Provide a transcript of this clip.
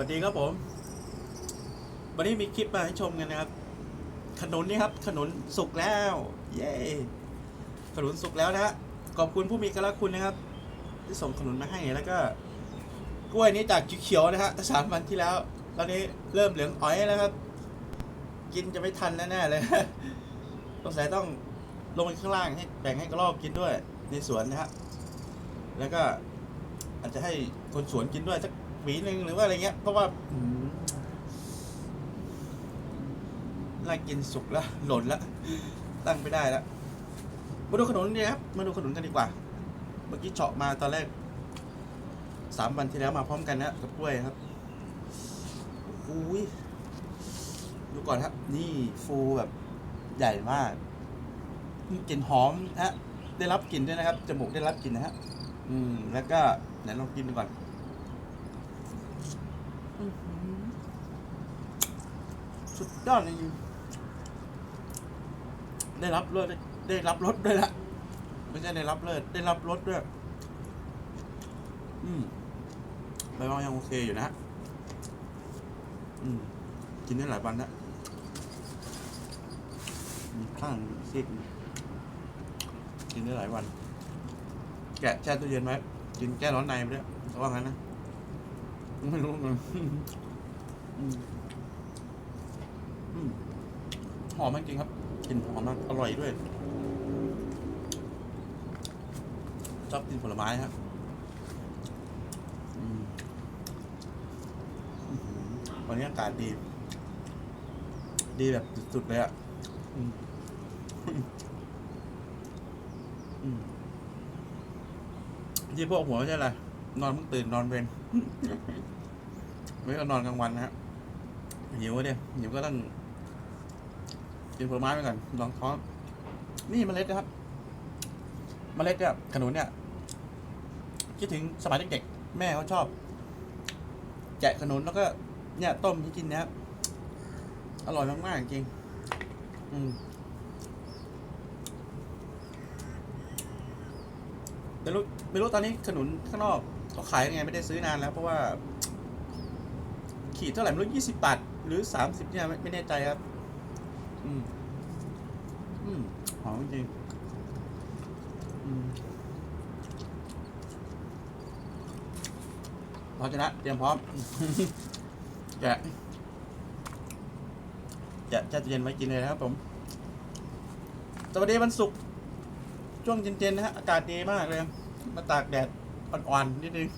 วัสดีครับผม วันนี้มีคลิปมาให้ชมกันนะครับ ขนุนนี่ครับ ขนุนสุกแล้ว เย้ขนุนสุกแล้วนะฮะขอบคุณผู้มีกระคุณนะครับ ที่ส่งขนุนมาให้แล้วก็ กล้วยนี้จากเขียวนะฮะสามวันที่แล้ว ตอนนี้เริ่มเหลืองอ้อยแล้วครับ กินจะไม่ทันแน่ๆเลยสงสัยต้องลงไปข้างล่างให้แบ่งให้กระรอกกินด้วยในสวนนะฮะแล้วก็อาจจะให้คนสวนกินด้วยสัก หวีหนึ่งหรือว่าอะไรเงี้ย เพราะว่าอืมน่ากินสุกแล้ว หล่นแล้ว ตั้งไม่ได้แล้ว มาดูขนุนดีครับ มาดูขนุนกันดีกว่า เมื่อกี้เฉาะมาตอนแรกสามวันที่แล้วมาพร้อมกันนะกับกล้วยครับอุ้ยดูก่อนครับ นี่ฟูแบบใหญ่มากกลิ่นหอมฮะ ได้รับกลิ่นด้วยนะครับ จมูกได้รับกลิ่นนะฮะ อืม แล้วก็ไหนลองกินดูก่อน สุดยอดจริงได้รับรสได้รับรสด้วยละไม่ใช่ได้รับเลิศได้รับรสด้วย อืมใบมองยังโอเคอยู่นะ อืม กินได้หลายวันแล้วมีข้างซีกกินได้หลายวัน แกะแช่ตู้เย็นไว้กินแก้ร้อนในไปด้วยเขาว่างั้นนะ ไม่รู้เหมือนกันอืมอืมหอมมากจริงครับกลิ่นหอมมากอร่อยด้วยชอบกินผลไม้ครับวันนี้อากาศดี ดีแบบสุดๆเลยอะที่พวกหัวไม่ใช่อะไร นอนเพิ่งตื่นนอนเวน ไม่ก็นอนกลางวันนะฮะหิวเนี่ยหิวก็ต้องกินผลไม้ไปก่อนลองท้องนี่เมล็ดนะครับเมล็ดเนี่ยขนุนเนี่ยคิดถึงสมัยเด็กๆแม่เขาชอบแกะขนุนแล้วก็ เนี่ยต้มให้กินนะครับอร่อยมากๆจริง อืมไม่รู้ไม่รู้ตอนนี้ขนุนข้างนอกเขาขายยังไงไม่ได้ซื้อนานแล้วเพราะว่า ขีดเท่าไหร่ไม่รู้ยี่สิบบาทหรือสามสิบเนี่ยไม่แน่ใจครับ อืม อืมหอมจริงอืมพร้อมชนะเตรียมพร้อมแกะแกะแช่เย็นไว้กินเลยนะครับผม สวัสดีวันศุกร์ช่วงเย็นๆนะฮะอากาศดีมากเลย มาตากแดดอ่อนๆนิดนึง